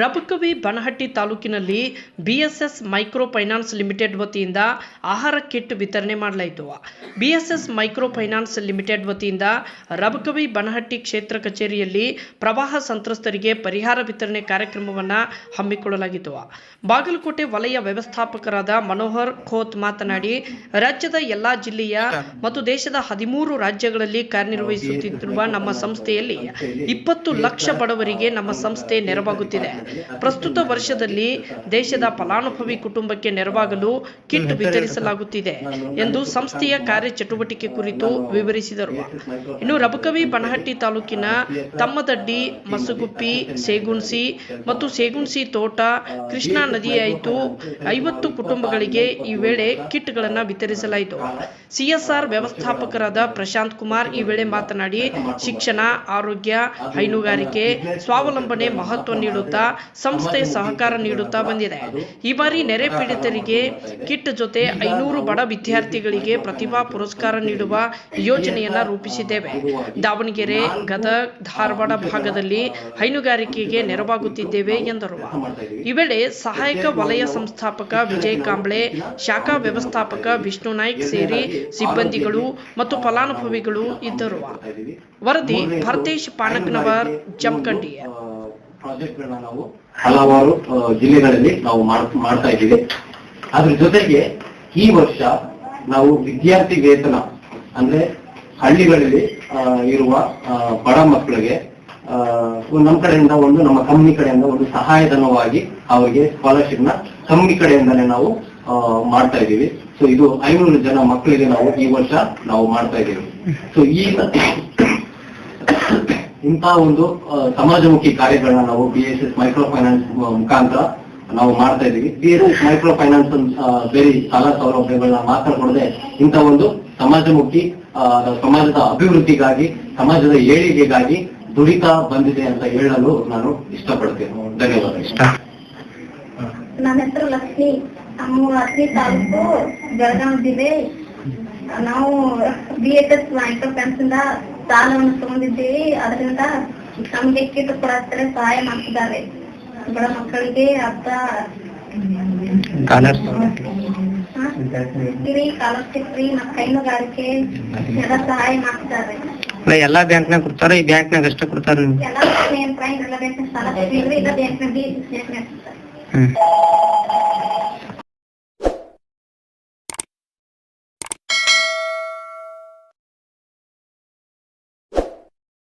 ರಬಕವಿ ಬನಹಟ್ಟಿ ತಾಲೂಕಿನಲ್ಲಿ BSS micro finance limited ವತಿಯಿಂದ ಆಹಾರ ಕಿಟ್ ವಿತರಣೆ ಮಾಡಲಾಯಿತು. ಬಿಎಸ್ಎಸ್ ಮೈಕ್ರೋ ಫೈನಾನ್ಸ್ ಲಿಮಿಟೆಡ್ ವತಿಯಿಂದ ರಬಕವಿ ಬನಹಟ್ಟಿ ಕ್ಷೇತ್ರ ಕಚೇರಿಯಲ್ಲಿ ಪ್ರವಾಹ ಸಂತ್ರಸ್ತರಿಗೆ ಪರಿಹಾರ ವಿತರಣೆ ಕಾರ್ಯಕ್ರಮವನ್ನು ಹಮ್ಮಿಕೊಳ್ಳಲಾಗಿತ್ತು. ಬಾಗಲಕೋಟೆ ವಲಯ ವ್ಯವಸ್ಥಾಪಕರಾದ ಮನೋಹರ್ ಖೋತ್ ಮಾತನಾಡಿ, ರಾಜ್ಯದ ಎಲ್ಲಾ ಜಿಲ್ಲೆಯ ಮತ್ತು ದೇಶದ ಹದಿಮೂರು ರಾಜ್ಯಗಳಲ್ಲಿ ಕಾರ್ಯನಿರ್ವಹಿಸುತ್ತಿರುವ ನಮ್ಮ ಸಂಸ್ಥೆಯಲ್ಲಿ ಇಪ್ಪತ್ತು ಲಕ್ಷ ಬಡವರಿಗೆ ನಮ್ಮ ಸಂಸ್ಥೆ ನೆರವಾಗುತ್ತಿದೆ. ಪ್ರಸ್ತುತ ವರ್ಷದಲ್ಲಿ ದೇಶದ ಫಲಾನುಭವಿ ಕುಟುಂಬಕ್ಕೆ ನೆರವಾಗಲು ಕಿಟ್ ವಿತರಿಸಲಾಗುತ್ತಿದೆ ಎಂದು ಸಂಸ್ಥೆಯ ಕಾರ್ಯಚಟುವಟಿಕೆ ಕುರಿತು ವಿವರಿಸಿದರು. ಇನ್ನು ರಬಕವಿ ಬನಹಟ್ಟಿ ತಾಲೂಕಿನ ತಮ್ಮದಡ್ಡಿ ಮಸುಗುಪ್ಪಿ ಸೇಗುಣ್ಸಿ ಮತ್ತು ಸೇಗುಣ್ಸಿ ತೋಟ ಕೃಷ್ಣಾ ನದಿಯಾಯಿತು. ಐವತ್ತು ಕುಟುಂಬಗಳಿಗೆ ಈ ವೇಳೆ ಕಿಟ್ಗಳನ್ನು ವಿತರಿಸಲಾಯಿತು. ಸಿಎಸ್ಆರ್ ವ್ಯವಸ್ಥಾಪಕರಾದ ಪ್ರಶಾಂತ್ ಕುಮಾರ್ ಈ ವೇಳೆ ಮಾತನಾಡಿ ಶಿಕ್ಷಣ ಆರೋಗ್ಯ ಹೈನುಗಾರಿಕೆ ಸ್ವಾವಲಂಬನೆ ಮಹತ್ವ ನೀಡುತ್ತಾ ಸಂಸ್ಥೆ ಸಹಕಾರ ನೀಡುತ್ತಾ ಬಂದಿದೆ. ಈ ಬಾರಿ ನೆರೆ ಪೀಡಿತರಿಗೆ ಕಿಟ್ ಜೊತೆ ಐನೂರು ಬಡ ವಿದ್ಯಾರ್ಥಿಗಳಿಗೆ ಪ್ರತಿಭಾ ಪುರಸ್ಕಾರ ನೀಡುವ ಯೋಜನೆಯನ್ನ ರೂಪಿಸಿದ್ದೇವೆ. ದಾವಣಗೆರೆ, ಗದಗ, ಧಾರವಾಡ ಭಾಗದಲ್ಲಿ ಹೈನುಗಾರಿಕೆಗೆ ನೆರವಾಗುತ್ತಿದ್ದೇವೆ ಎಂದರು. ಈ ವೇಳೆ ಸಹಾಯಕ ವಲಯ ಸಂಸ್ಥಾಪಕ ವಿಜಯ್ ಕಾಂಬ್ಳೆ, ಶಾಖಾ ವ್ಯವಸ್ಥಾಪಕ ವಿಷ್ಣು ನಾಯ್ಕ್ ಸೇರಿ ಸಿಬ್ಬಂದಿಗಳು ಮತ್ತು ಫಲಾನುಭವಿಗಳು ಇದ್ದರು. ವರದಿ ಭರತೇಶ್ ಪಾಣಕ್ನವರ್ ಜಮಖಂಡಿ ಪ್ರಾಜೆಕ್ಟ್ಗಳನ್ನ ನಾವು ಹಲವಾರು ಜಿಲ್ಲೆಗಳಲ್ಲಿ ನಾವು ಮಾಡ್- ಮಾಡ್ತಾ ಇದ್ದೀವಿ. ಅದ್ರ ಜೊತೆಗೆ ಈ ವರ್ಷ ನಾವು ವಿದ್ಯಾರ್ಥಿ ವೇತನ ಅಂದ್ರೆ ಹಳ್ಳಿಗಳಲ್ಲಿ ಇರುವ ಬಡ ಮಕ್ಕಳಿಗೆ ನಮ್ಮ ಕಡೆಯಿಂದ ಒಂದು, ನಮ್ಮ ಕಂಪನಿ ಕಡೆಯಿಂದ ಒಂದು ಸಹಾಯಧನವಾಗಿ ಅವರಿಗೆ ಸ್ಕಾಲರ್ಶಿಪ್ನ ಕಂಪ್ನಿ ಕಡೆಯಿಂದಲೇ ನಾವು ಮಾಡ್ತಾ ಇದ್ದೀವಿ. ಸೊ ಇದು ಐನೂರು ಜನ ಮಕ್ಕಳಿಗೆ ನಾವು ಈ ವರ್ಷ ನಾವು ಮಾಡ್ತಾ ಇದ್ದೀವಿ. ಸೊ ಈಗ ಇಂತಹ ಒಂದು ಸಮಾಜಮುಖಿ ಕಾರ್ಯಗಳನ್ನ ನಾವು B S S micro finance ಮುಖಾಂತರ ನಾವು ಮಾಡ್ತಾ ಇದ್ದೀವಿ. B S S micro finance ಬೇರೆ ಸಾಲ ಸೌಲಭ್ಯಗಳನ್ನ ಮಾತ್ರ ಕೊಡದೆ ಇಂಥ ಒಂದು ಸಮಾಜಮುಖಿ ಸಮಾಜದ ಅಭಿವೃದ್ಧಿಗಾಗಿ ಸಮಾಜದ ಏಳಿಗೆಗಾಗಿ ದುಡಿತ ಬಂದಿದೆ ಅಂತ ಹೇಳಲು ನಾನು ಇಷ್ಟಪಡ್ತೇನೆ. ಧನ್ಯವಾದ ನನ್ನ ಹೆಸರು ಲಕ್ಷ್ಮಿ. ನಮ್ಮ ಹತ್ತನೇ ತಾಲೂಕು ಬೆಳಗಾವಿ ಜಿಲ್ಲೆ. ನಾವು B S S micro finance ಇಂದ ಸಾಲವನ್ನು ತಗೊಂಡಿದ್ದೀವಿ. ಅದರಿಂದ ನಮಗೆ ಕಿಟ್ ಕೊಡತ್ತಾರೆ ಸಹಾಯ ಮಾಡ್ತಿದ್ದಾರೆ. ಬಡ ಮಕ್ಕಳಿಗೆ ಅರ್ಥ ಫ್ರೀ ಸ್ಕಾಲರ್ಶಿಪ್ ಫ್ರೀ ಮತ್ತು ಹೈನುಗಾರಿಕೆ ಎಲ್ಲ ಸಹಾಯ ಮಾಡ್ತಿದ್ದಾರೆ. ಎಲ್ಲಾ ಬ್ಯಾಂಕ್ನಾಗ ಕೊಡ್ತಾರ ಈ ಬ್ಯಾಂಕ್ನಾಗ ಅಷ್ಟೇ ಕೊಡ್ತಾರ ಎಲ್ಲ